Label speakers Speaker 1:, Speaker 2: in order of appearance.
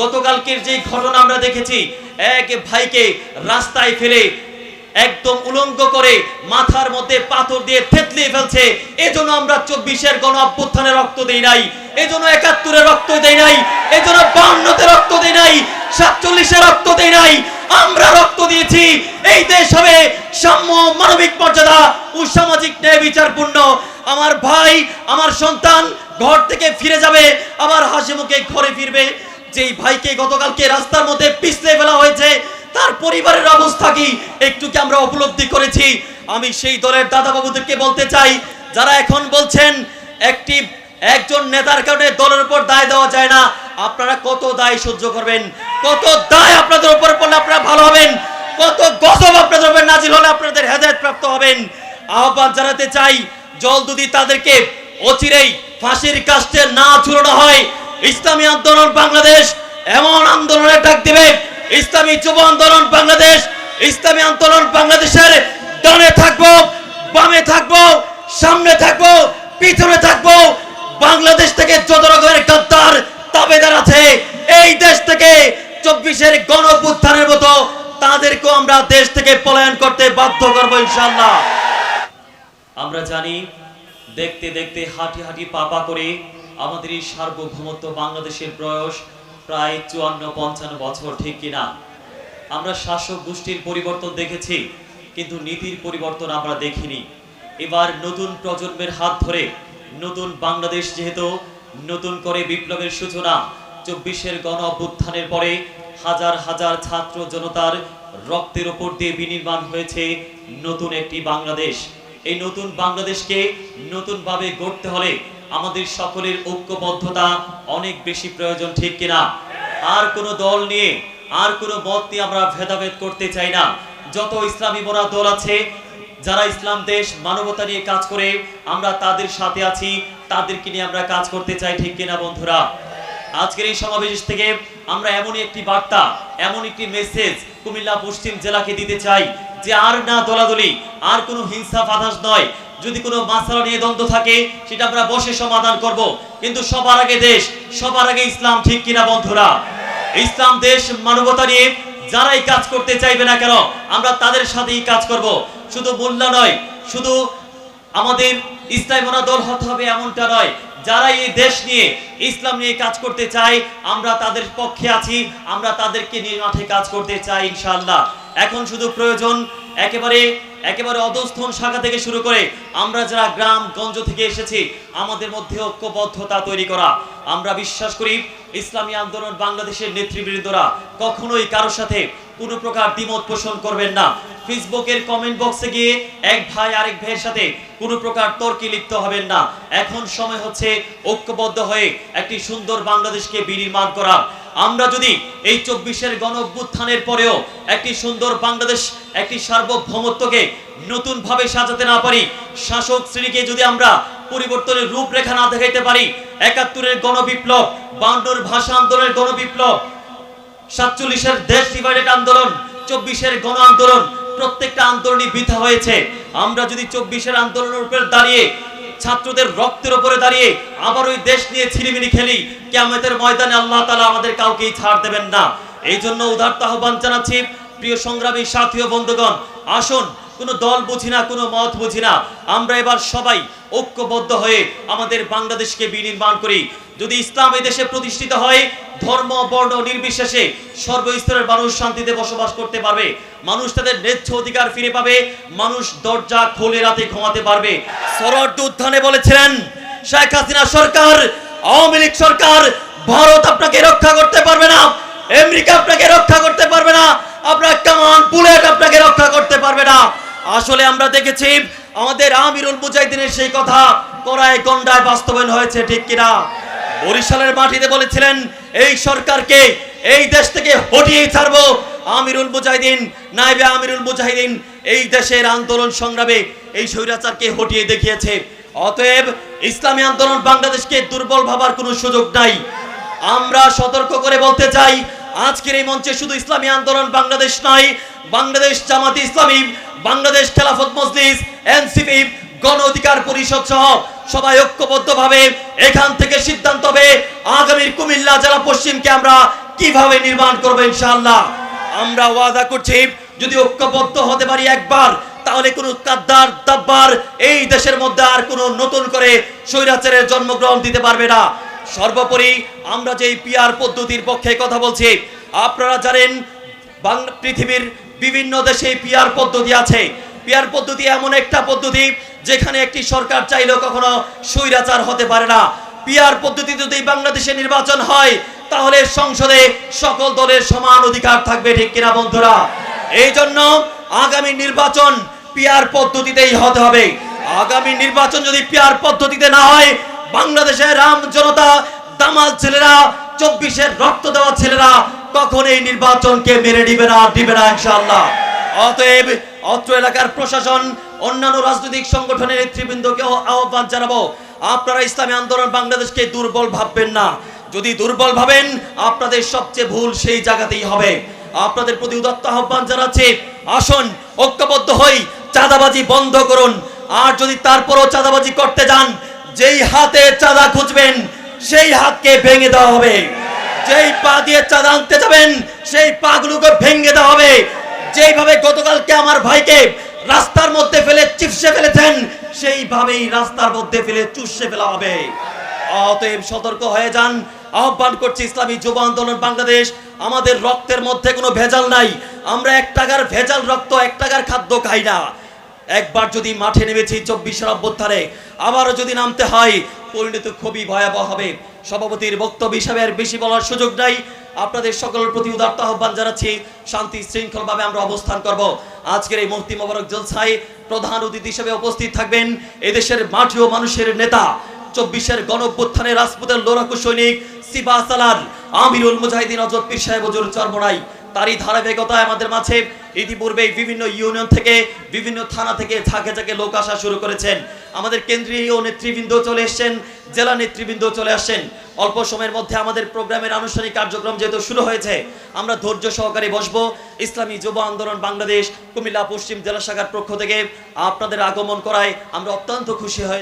Speaker 1: গতকালকের যে ঘটনা আমরা দেখেছি, এক ভাইকে রাস্তায় ফেলে একদম উলঙ্গ করে মাথার মধ্যে পাথর দিয়ে থেতলিয়ে ফেলছে। এজন্য আমরা চব্বিশের গণ অভ্যুত্থানে রক্ত দেই নাই, এজন্য একাত্তরে রক্ত দেই নাই, এজন্য বান্নতে রক্ত দেই নাই, সাতচল্লিশে রক্ত দেই নাই, আমরা রক্ত দিয়েছি, এই দেশ হবে সাম্য মানবিক মর্যাদা ও সামাজিক ন্যায় বিচারপূর্ণ। আমার ভাই, আমার সন্তান ঘর থেকে ফিরে যাবে, আবার হাসি মুখে ঘরে ফিরবে। যেই ভাইকে গতকালকে রাস্তার মধ্যে পিছলে ফেলা হয়েছে, তার পরিবারের অবস্থা কি? একটু কি আমরা উপলব্ধি করেছি? আমি সেই দলের দাদা বাবুদেরকে বলতে চাই, যারা এখন বলছেন একটি, একজন নেতার কারণে দলের উপর দায় দেওয়া যায় না, আপনারা কত দায় সহ্য করবেন? কত দায় আপনাদের উপর পড়লে আপনারা ভালো হবেন? কত গজব আপনাদের উপর নাজিল হলে আপনাদের হেদায়ত প্রাপ্ত হবেন? আহ্বান জানাতে চাই জল যদি তাদেরকে অচিরেই ফাঁসির কাস্টে না ঝুলানো হয়। ইসলামী আন্দোলন বাংলাদেশ, এমন আন্দোলনের ডাক দিবে, ইসলামী যুব আন্দোলন বাংলাদেশ, ইসলামী আন্দোলন বাংলাদেশের ডানে থাকব, বামে থাকব, সামনে থাকব, পিছনে থাকব। বাংলাদেশ থেকে যত রকমের গাদ্দার তাবেদার আছে, এই দেশ থেকে চব্বিশের গণ অভ্যুত্থানের মতো তাদেরকেও আমরা দেশ থেকে পলায়ন করতে বাধ্য করব ইনশাল্লাহ আমরা জানি, দেখতে দেখতে, হাঁটি হাঁটি পাপা করে আমাদের এই সার্বভৌমত্ব বাংলাদেশের বয়স প্রায় চুয়ান্ন, পঞ্চান্ন বছর, ঠিক কিনা? আমরা শাসক গোষ্ঠীর পরিবর্তন দেখেছি, কিন্তু নীতির পরিবর্তন আমরা দেখিনি। এবার নতুন প্রজন্মের হাত ধরে নতুন বাংলাদেশ যেহেতু, নতুন করে বিপ্লবের সূচনা, চব্বিশের গণ অভ্যুত্থানের পরে হাজার হাজার ছাত্র জনতার রক্তের ওপর দিয়ে বিনির্মাণ হয়েছে নতুন একটি বাংলাদেশ। এই নতুন বাংলাদেশকে নতুনভাবে গড়তে হলে আমাদের সকলের ঐক্যবদ্ধতা অনেক বেশি প্রয়োজন, ঠিক কিনা? আর কোনো দল নিয়ে, আর কোনো মত নিয়ে আমরা ভেদাভেদ করতে চাই না। যত ইসলামী মোরা দল আছে, যারা ইসলাম দেশ, মানবতা নিয়ে কাজ করে, আমরা তাদের সাথে আছি, তাদেরকে নিয়ে আমরা কাজ করতে চাই, ঠিক কিনা, বন্ধুরা? আজকের এই সমাবেশ থেকে আমরা এমনই একটি বার্তা এমন একটি মেসেজ কুমিল্লা পশ্চিম জেলাকে দিতে চাই, যে আর না দলাদলি, আর কোনো হিংসা ফাদাস নয় যদি কোনো মাসালা নিয়ে দ্বন্দ্ব থাকে, সেটা আমরা বসে সমাধান করব। কিন্তু সবার আগে দেশ, সবার আগে ইসলাম ঠিক কিনা, বন্ধুরা? ইসলাম, দেশ, মানবতা নিয়ে যারাই কাজ করতে চাইবে না কেন, আমরা তাদের সাথেই কাজ করব। শুধু মোল্লা নয়, শুধু আমাদের ইসলাম মোনা দল হতে হবে এমনটা নয় যারা এই দেশ নিয়ে, ইসলাম নিয়ে কাজ করতে চায়, আমরা তাদের পক্ষে আছি, আমরা তাদেরকে নিয়ে মাঠে কাজ করতে চাই, ইনশাআল্লাহ। এখন শুধু প্রয়োজন একেবারে একেবারে অধস্থন শাখা থেকে শুরু করে আমরা যারা গ্রাম, গঞ্জ থেকে এসেছি, আমাদের মধ্যে ঐক্যবদ্ধতা তৈরি করা। আমরা বিশ্বাস করি ইসলামী আন্দোলন বাংলাদেশের নেতৃবৃন্দরা কখনোই কারোর সাথে কোনো প্রকার দ্বিমত পোষণ করবেন না। ফেসবুকের কমেন্ট বক্সে গিয়ে এক ভাই আরেক ভাইয়ের সাথে কোনো প্রকার তর্কে লিপ্ত হবেন না। এখন সময় হচ্ছে ঐক্যবদ্ধ হয়ে একটি সুন্দর বাংলাদেশকে বিনির্মাণ করা আমরা যদি এই চব্বিশের গণ অভ্যুত্থানের পরেও একটি সুন্দর বাংলাদেশ, একটি সার্বভৌমত্বকে নতুন ভাবে সাজাতে না পারি, শাসক শ্রেণীকে যদি আমরা পরিবর্তনের রূপরেখা না দেখাইতে পারি, একাত্তরের গণবিপ্লব, বান্নর ভাষা আন্দোলনের গণবিপ্লব, সাতচল্লিশের দেশ ডিভাইডেড আন্দোলন, চব্বিশের গণ আন্দোলন, প্রত্যেকটা আন্দোলনই বৃথা হয়েছে। আমরা যদি চব্বিশের আন্দোলনের উপর দাঁড়িয়ে ছাত্রদের রক্তের উপরে দাঁড়িয়ে আবার ওই দেশ নিয়ে ছিনিমিনি খেলি। কেমতের ময়দানে আল্লাহ তালা আমাদের কাউকেই ছাড় দেবেন না। এই জন্য উদার্ত আহ্বান জানাচ্ছি। প্রিয় সংগ্রামী সাথী বন্ধুগণ, আসুন কোনো দল বুঝি না, কোনো মত বুঝি না। আমরা এবার সবাই ঐক্যবদ্ধ হয়ে আমাদের বাংলাদেশকে বিনির্মাণ করি। যদি ইসলাম এই দেশে প্রতিষ্ঠিত হয়, ধর্ম, বর্ণ, নির্বিশেষে সর্বস্তরের মানুষ শান্তিতে বসবাস করতে পারবে। মানুষ তাদের ন্যায্য অধিকার ফিরে পাবে। মানুষ দরজা খোলে রাতে ঘুমাতে পারবে। সরড উত্থানে বলেছিলেন, শেখ হাসিনা সরকার, আওয়ামী লীগ সরকার, ভারত আপনাকে রক্ষা করতে পারবে না। আমেরিকা আপনাকে রক্ষা করতে পারবে না। আপনার কামান, বুলেট আপনাকে রক্ষা করতে পারবে না। আসলে আমরা দেখেছি আমাদের আমিরুল মুজাহিদিনের সেই কথা করায় গন্ডায় বাস্তবায়ন হয়েছে, ঠিক কিনা? বরিশালের মাটিতে বলেছিলেন, এই সরকারকে এই দেশ থেকে হটিয়েই ছাড়বো। আমিরুল মুজাহিদিন, নাইবে আমিরুল মুজাহিদিন এই দেশের আন্দোলন সংগ্রামে এই স্বৈরাচারকে হটিয়ে দেখিয়েছে। অতএব ইসলামী আন্দোলন বাংলাদেশকে দুর্বল ভাবার কোনো সুযোগ নাই। আমরা সতর্ক করে বলতে চাই, আজকের এই মঞ্চে শুধু ইসলামী আন্দোলন বাংলাদেশ নয়, বাংলাদেশ জামাতি ইসলামী বাংলাদেশ খেলাফত মজলিস, এনসিপি, গণ অধিকার পরিষদ সহ সবাই ঐক্যবদ্ধভাবে এখান থেকে সিদ্ধান্ত হবে আগামীর কুমিল্লা জেলা পশ্চিমকে আমরা কীভাবে নির্মাণ করব ইনশাআল্লাহ। আমরা ওয়াদা করছি, যদি ঐক্যবদ্ধ হতে পারি একবার, তাহলে কোনো কাদ্দার, দাব্বার এই দেশের মধ্যে আর কোনো নতুন করে স্বৈরাচারের জন্মগ্রহণ দিতে পারবে না। সর্বোপরি আমরা যে পিয়ার পদ্ধতির পক্ষে কথা বলছি, আপনারা জানেন পৃথিবীর বিভিন্ন দেশে পিয়ার পদ্ধতি আছে। পিয়ার পদ্ধতি এমন একটা পদ্ধতি যেখানে একটি সরকার চাইলেও কখনো স্বৈরাচার হতে পারে না। পিয়ার পদ্ধতি যদি বাংলাদেশে নির্বাচন হয়, তাহলে সংসদে সকল দলের সমান অধিকার থাকবে, ঠিক কিনা বন্ধুরা? এই জন্য আগামী নির্বাচন পিয়ার পদ্ধতিতেই হতে হবে। আগামী নির্বাচন যদি পিয়ার পদ্ধতিতে না হয়, বাংলাদেশের রাম জনতা, দামাল ছেলেরা, চব্বিশের রক্ত দেওয়া ছেলেরা কখন এই নির্বাচনকে মেনে নিবে না দিবে না ইনশাআল্লাহ। অতএব অত্র এলাকার প্রশাসন, অন্যান্য রাজনৈতিক সংগঠনের নেতৃবৃন্দকেও আহ্বান জানাব, আপনারা ইসলামী আন্দোলন বাংলাদেশকে দুর্বল ভাববেন না। যদি দুর্বল ভাবেন, আপনাদের সবচেয়ে ভুল সেই জায়গাতেই হবে। আপনাদের প্রতি উদাত্ত আহ্বান জানাচ্ছি, আসুন, ঐক্যবদ্ধ হই, চাঁদাবাজি বন্ধ করুন। আর যদি তারপরও চাঁদাবাজি করতে যান, যেই হাতে চাঁদা খুঁজবেন, সেই হাতকে ভেঙে দেওয়া হবে। যেই পা দিয়ে চাঁদা আনতে যাবেন, সেই পাগুলোকে ভেঙে দেওয়া হবে। যেইভাবে গতকালকে আমার ভাইকে রাস্তার মধ্যে ফেলে চিপসে ফেলেছেন, সেইভাবেই রাস্তার মধ্যে ফেলে চুষে ফেলা হবে। অতএব সতর্ক হয়ে যান। আহ্বান করছি ইসলামী যুব আন্দোলন বাংলাদেশ, আমাদের রক্তের মধ্যে কোনো ভেজাল নাই। আমরা এক টাকার ভেজাল রক্ত, এক টাকার খাদ্য খাই না। একবার যদি মাঠে নেমেছি চব্বিশের অভ্যুত্থানে, আবারও যদি নামতে হয়, পরিণত খুবই ভয়াবহ হবে। সভাপতির বক্তব্য হিসাবে আর বেশি বলার সুযোগ নাই। আপনাদের সকলের প্রতি উদার্ত আহ্বান জানাচ্ছি। শান্তি শৃঙ্খলভাবে আমরা অবস্থান করব। আজকের এই মূর্তি মোবারক জলসায় প্রধান অতিথি হিসেবে উপস্থিত থাকবেন এদেশের মাটি ও মানুষের নেতা, চব্বিশের গণঅভ্যুত্থানে রাজপুতের লোরাকু সৈনিক সিবা সালার আমিরুল মুজাহিদিন অজত পীর সাহেব হজুর চরমনাই। তারই ধারাবাহিকতায় আমাদের মাঝে ইতিপূর্বে বিভিন্ন ইউনিয়ন থেকে, বিভিন্ন থানা থেকে ঝাঁকে ঝাঁকে লোক আসা শুরু করেছেন। আমাদের কেন্দ্রীয় নেতৃবৃন্দ চলে এসেছেন। জেলা নেতৃবৃন্দ চলে আসেন অল্প সময়ের মধ্যে আমাদের প্রোগ্রামের আনুষ্ঠানিক কার্যক্রম যেহেতু শুরু হয়েছে, আমরা ধৈর্য সহকারে বসবো। ইসলামী যুব আন্দোলন বাংলাদেশ, কুমিল্লা পশ্চিম জেলা শাখার পক্ষ থেকে আপনাদের আগমন করায় আমরা অত্যন্ত খুশি হয়ে